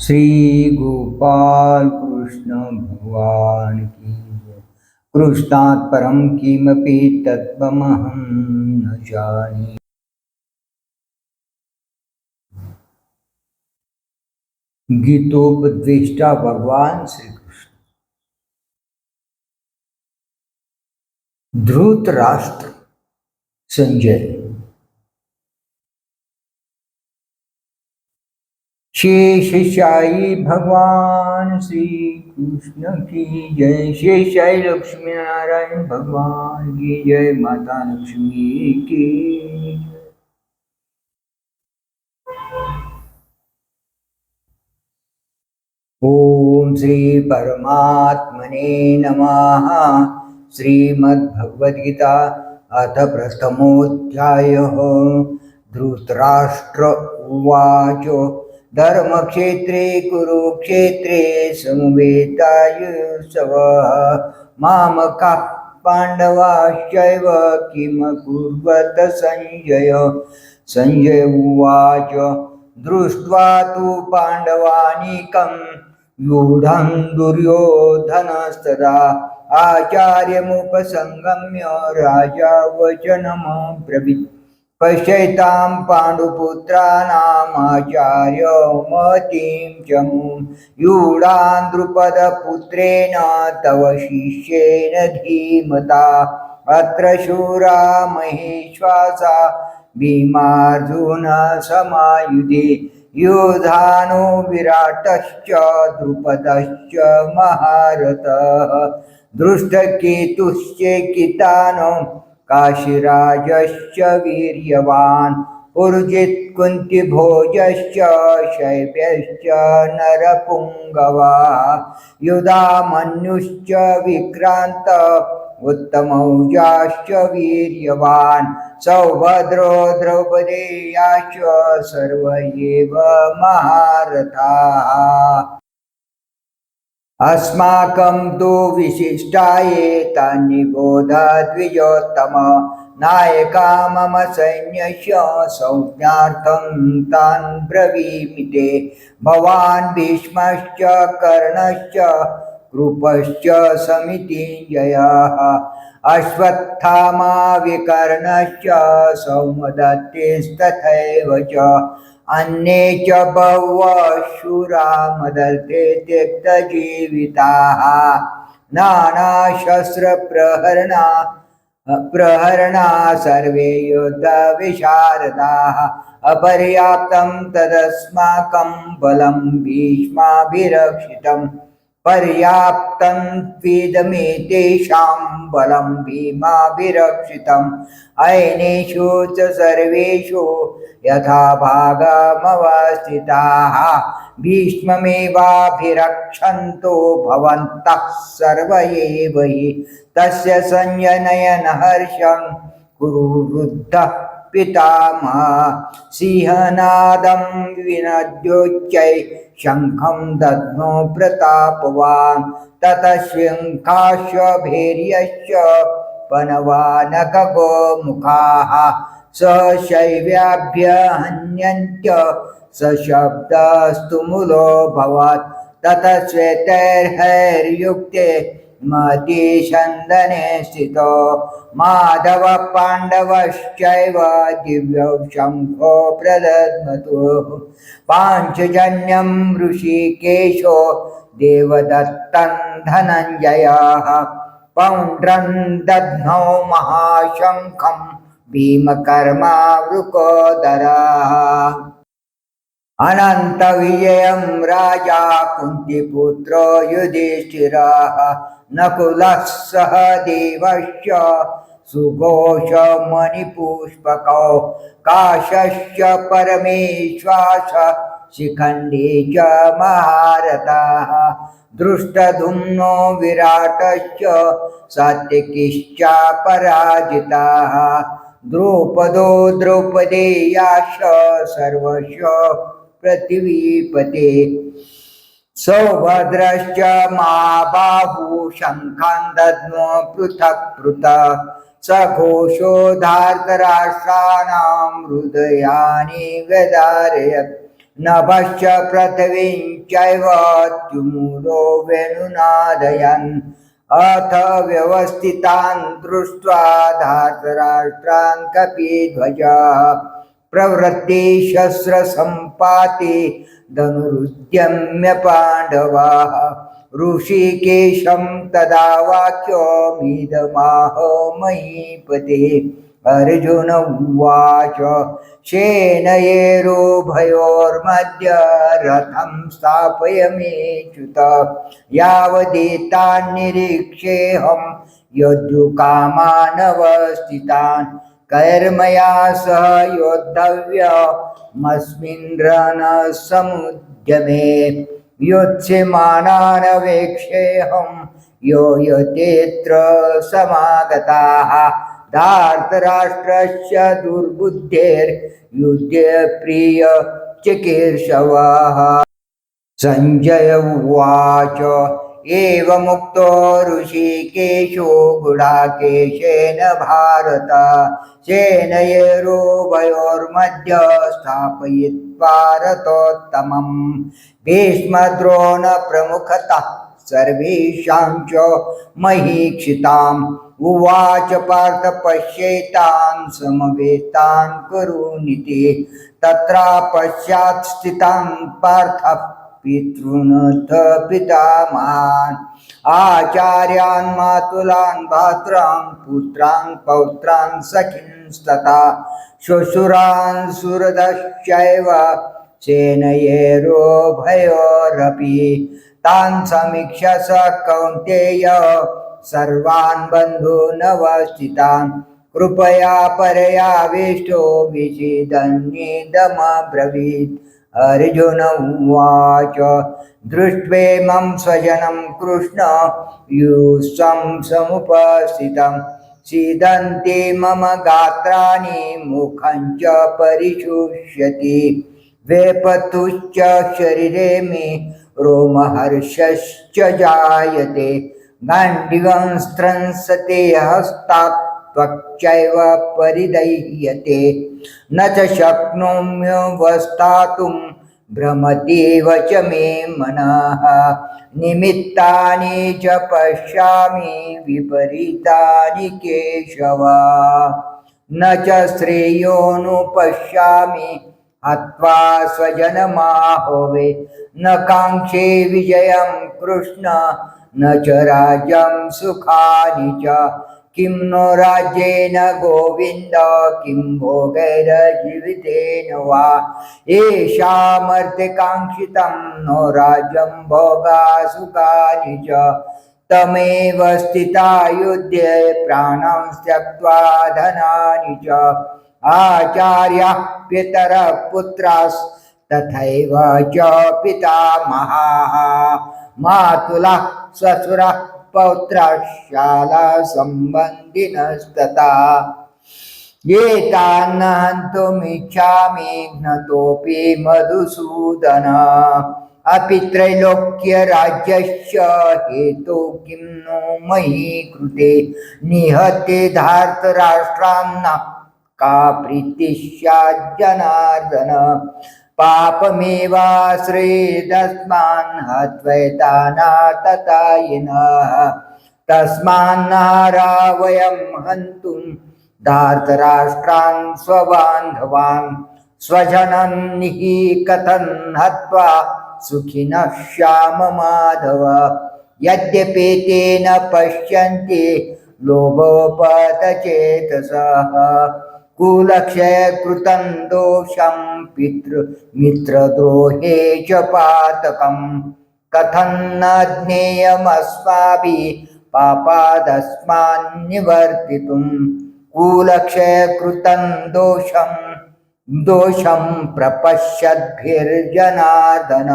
श्री गोपाल कृष्ण भगवान की। कृष्णात् परम किमपि तत्त्वमहं न जाने। गीतोपदेष्टा भगवान श्री कृष्ण धृत राष्ट्र संजय। शेषशाही भगवान श्री कृष्ण की जय. शेषाई लक्ष्मी नारायण भगवान की जय. माता लक्ष्मी की ओम ॐ श्री परमात्मने नमः. श्रीमद्भगवद्गीता अथ प्रथमोऽध्यायः. धृतराष्ट्र उवाच. धर्मक्षेत्रे कुरुक्षेत्रे समेतायोत्सवः माम का पाण्डवाश्चैव किं कुर्वत सञ्जय सञ्जय उवाच दृष्ट्वा तु पाण्डवानीकं व्यूढं दुर्योधनस्तदा। आचार्यमुपसङ्गम्य राजा वचनमब्रवीत्। पश्यतां पाण्डुपुत्राणामाचार्यमतीं च मुं यूढान् द्रुपदपुत्रेण तव शिष्येन धीमता। अत्र शूरा महेश्वासा भीमार्जुन समायुधे। योधानो विराटश्च द्रुपदश्च महारथः। दृष्टकेतुश्चेकितानो काशीराजश्च वीर्यवान् उर्जित् कुन्तिभोजश्च शैव्यश्च नरपुङ्गवा युधामन्युश्च विक्रान्त उत्तमौजाश्च वीर्यवान् सौभद्रो द्रौपदेयाश्च सर्व एव महारथाः। अस्माकं तु विशिष्टाये तान्निबोध नायका मम सैन्यस्य संज्ञार्थं तान् ब्रवीमि ते भवान् भीष्मश्च कर्णश्च कृपश्च समितिञ्जयः अश्वत्थामा विकर्णश्च सौमदत्तिस्तथैव च अन्ये च बह्वशुरा शूरा मदर्थे त्यक्तजीविताः नानाशस्त्रप्रहरणा प्रहरणा सर्वे युद्धविशारदाः अपर्याप्तं तदस्माकं बलं भीष्माभिरक्षितं पर्याप्तं त्विदमेतेषां बलं भीमाभिरक्षितम्। अयनेषु च सर्वेषु यथा भागमवस्थिताः भीष्ममेवाभिरक्षन्तो भवन्तः सर्व एव हि तस्य संजनयनहर्षं कुरु वृद्धः पितामह। सिंहनादं विनद्योच्चै शङ्खं दध्नो प्रतापवान्। ततः शङ्खाश्वभैर्यश्च पनवानकगोमुखाः स शैव्याभ्य हन्यन्त्य सशब्दस्तु मूलो भवत्। ततः श्वेतैर्हैर्युक्ते मतिशन्दने स्थितो। माधव पाण्डवश्चैव दिव्यौ शङ्खो प्रदद्मतुः पाञ्चजन्यं ऋषिकेशो देवदत्तं धनञ्जयः। पौण्ड्रं दध्नौ महाशङ्खं भीमकर्मा वृकोदरः अनन्तविजयं राजा कुन्तिपुत्रो युधिष्ठिरः। नकुलः सह देवश्च सुघोषमणिपुष्पकौ काशश्च परमेश्वास शिखण्डी च महारथः। दृष्टधुम्नो विराटश्च सात्विकिश्च पराजिताः द्रौपदो द्रौपदेयाश सर्वश पृथिवीपते। सौभद्रश्च महाबाहु शङ्खान् दद्म पृथक् पृथक् सघोषो धार्तराष्ट्राणां हृदयानि व्यधारयत् नभश्च पृथिवीञ्चैव त्युमूलो वेणुनादयन्। अथ व्यवस्थितान् दृष्ट्वा धातराष्ट्रान् कपिध्वज प्रवृत्ते शस्त्रसम्पाते धनुरुद्यम्य पाण्डवाः ऋषिकेशं तदा वाक्यमिदमाह महीपते। अर्जुन उवाच सेनयेरोभयोर्मध्य रथं स्थापय मे च्युत। यावदेतान्निरीक्षेऽहं योद्धुकामानवस्थितान् कैर्मया सह योद्धव्यमस्मिन् रणसमुद्यमे योत्स्यमानानवेक्षेऽहं यो यतेऽत्र समागताः। धार्तराष्ट्रस्य दुर्बुद्धेर्युद्धे प्रिय चिकीर्षवः सञ्जय उवाच एवमुक्तो ऋषिकेशो गुडाकेशेन भारत सेनयेरोभयोर्मध्ये स्थापयित्वा रथोत्तमम्। भीष्मद्रोणप्रमुखतः सर्वेषां च महीक्षिताम् उवाच पार्थ पश्येतान् समवेतान् कुरुनिति तत्र पश्चात् स्थितान् पार्थ पितॄनथ पितामहान्। आचार्यान् मातुलान् भात्रान् पुत्रान् पौत्रान् सखींस्तथा श्वशुरान् सुहृदश्चैव सेनयेरोभयोरपि तान् समीक्ष्य स कौन्तेय। सर्वान् बन्धूनवस्थितान् कृपया परयाविष्टो विषिदन्येदमब्रवीत् अर्जुन उवाच दृष्ट्वेमं स्वजनं कृष्ण युष्वं समुपस्थितं। सीदन्ति मम गात्राणि मुखं च परिशुष्यति। वेपतुश्च शरीरे मे रोमहर्षश्च जायते गाण्डिवंस्त्रंसते हस्तात् त्वच्चैव परिदह्यते। न च शक्नोम्यवस्थातुं भ्रमतीव च मे मनः। निमित्तानि च पश्यामि विपरीतानि केशव। न च श्रेयोनुपश्यामि हत्वा स्वजनमाहोवे। न काङ्क्षे विजयं कृष्ण न च राज्यं सुखानि च। किं नो राज्येन गोविन्द किं भोगैरजीवितेन वा। येषामर्थिकाङ्क्षितं नो राज्यं भोगा सुखानि च। तमेव स्थिता युध्ये प्राणं त्यक्त्वा धनानि च आचार्याः पितरः पुत्रास्तथैव च पितामहाः मातुलः स्वसुरः पौत्रशाला सम्बन्धिनस्तथा हन्तुमिच्छामि घ्नतोऽपि मधुसूदन। अपि त्रैलोक्यराज्यस्य हेतु किं नो मयि कृते। निहते धार्तराष्ट्रान्न का प्रीतिः पापमेवाश्रेदस्मान् पापमेवाश्रयेदस्मान् हत्वैतानाततायिनः तस्मान्नारा वयं हन्तुं धार्तराष्ट्रान् स्वबान्धवान् स्वजनं निः कथन् हत्वा सुखिनः श्याम माधव यद्यपेतेन पश्यन्ति लोभोपतचेतसः। कुलक्षयकृतं दोषं पितृमित्रद्रोहे च पातकम् कथं न ज्ञेयमस्माभिः पापादस्मान्निवर्तितुं कुलक्षयकृतं दोषं दोषं प्रपश्यद्भिर्जनार्दन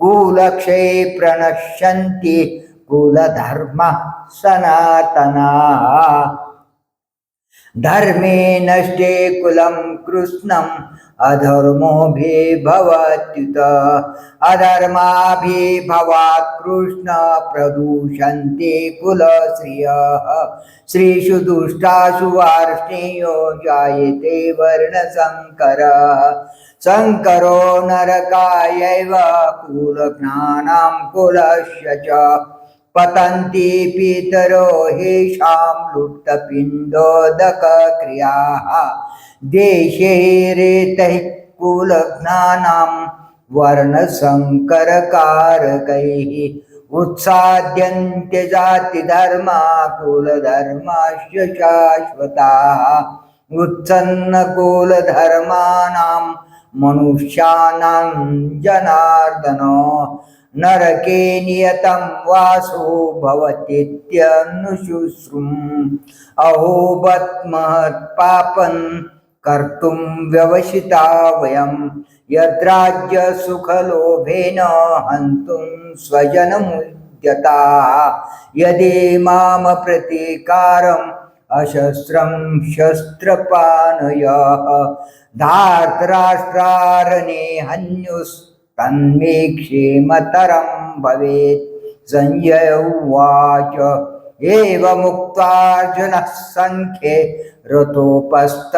कुलक्षये प्रणश्यन्ति कुलधर्मः सनातनाः धर्मे नष्टे कुलं कृष्णम् अधर्मोभिर्भवत्युत अधर्माभिभवात् कृष्ण प्रदूषन्ते कुलश्रियः। श्रीषु दुष्टासु वार्ष्णेयो जायते वर्णशङ्करः। शङ्करो नरकायैव कुलज्ञानां कुलस्य च। पतन्ति पितरो हेषां लुप्तपिण्डोदकक्रियाः। देशे रेतैः कुलज्ञानां वर्णसङ्करकारकैः उत्साद्यन्त्य जातिधर्मा कुलधर्माश्च शाश्वताः। उत्सन्नकुलधर्माणां मनुष्याणां जनार्दन नरके नियतं वासो भवतीत्यनुशुश्रुम् अहो बत्महत्पापन् कर्तुं व्यवसिता वयं। यद्राज्यसुखलोभेन हन्तुं स्वजनमुद्यताः। यदि माम प्रतीकारम् अशस्त्रं शस्त्रपानयः। धार्तराष्ट्रारणे तन्मे क्षेमतरं भवेत्। संजय उवाच। एवमुक्त्वार्जुनः सङ्ख्ये रतोपस्थ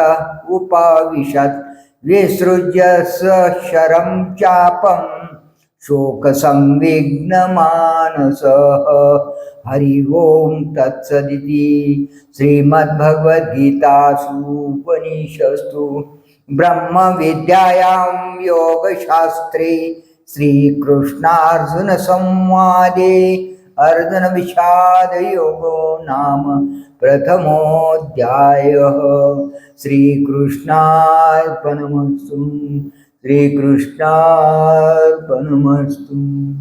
उपविशत्। विसृज्य शरं चापं। शोकसंविघ्नमानसः। हरि ओं तत्सदिति। श्रीमद्भगवद्गीतासूपनिषस्तु ब्रह्मविद्यायां योगशास्त्रे श्रीकृष्णार्जुनसंवादे अर्जुनविषादयोगो नाम प्रथमोऽध्यायः। श्रीकृष्णार्पणमस्तु। श्रीकृष्णार्पणमस्तु।